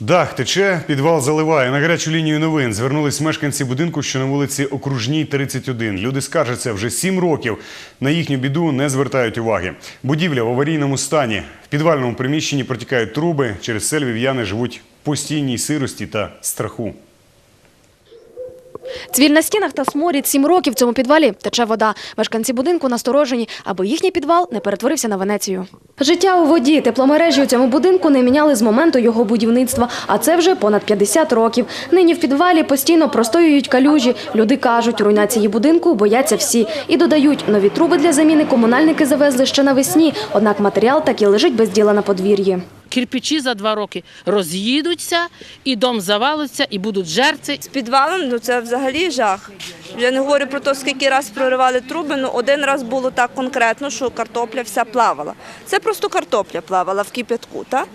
Дах тече, підвал заливає. На гарячу лінію новин звернулись мешканці будинку, що на вулиці Окружній, 31. Люди скаржаться вже сім років. На їхню біду не звертають уваги. Будівля в аварійному стані. В підвальному приміщенні протікають труби. Через це львів'яни живуть в постійній сирості та страху. Цвіль на стінах та сморід сім років в цьому підвалі тече вода. Мешканці будинку насторожені, аби їхній підвал не перетворився на Венецію. Життя у воді, тепломережі у цьому будинку не міняли з моменту його будівництва, а це вже понад 50 років. Нині в підвалі постійно простоюють калюжі. Люди кажуть, руйнації будинку бояться всі. І додають, нові труби для заміни комунальники завезли ще навесні, однак матеріал так і лежить без діла на подвір'ї. Кирпичі за два роки роз'їдуться, і дом завалиться, і будуть жерці. З підвалом ну це взагалі жах. Я не говорю про те, скільки раз проривали труби. Ну один раз було так конкретно, що картопля вся плавала. Це просто картопля плавала в кип'ятку, так?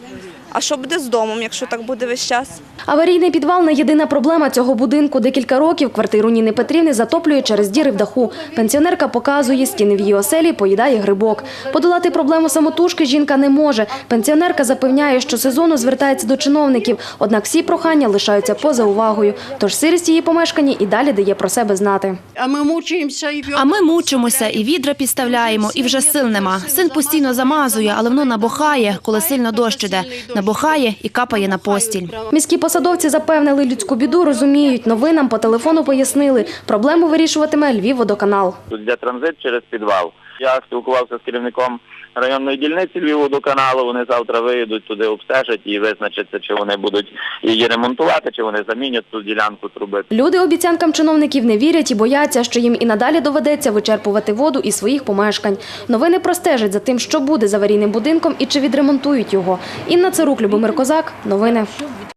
А що буде з домом, якщо так буде весь час? Аварійний підвал не єдина проблема цього будинку. Декілька років квартиру Ніни Петрівни затоплює через діри в даху. Пенсіонерка показує, стіни в її оселі поїдає грибок. Подолати проблему самотужки жінка не може. Пенсіонерка запевняє, що сезону звертається до чиновників, однак всі прохання лишаються поза увагою. Тож сирість її помешканні і далі дає про себе знати. А ми мучаємося і А ми мучимося, і відра підставляємо, і вже сил нема. Син постійно замазує, але воно набухає, коли сильно дощ іде. Набухає і капає на постіль. Міські посадовці запевнили людську біду, розуміють. Новинам по телефону пояснили. Проблему вирішуватиме Львівводоканал. Тут для транзит через підвал. Я спілкувався з керівником районної дільниці Львівводоканалу. Вони завтра виїдуть туди, обстежать і визначаться, чи вони будуть її ремонтувати, чи вони замінять ту ділянку труби. Люди обіцянкам чиновників не вірять і бояться, що їм і надалі доведеться вичерпувати воду із своїх помешкань. Новини простежать за тим, що буде з аварійним будинком і чи відремонтують його. Інна Царук, Любомир Козак. Новини.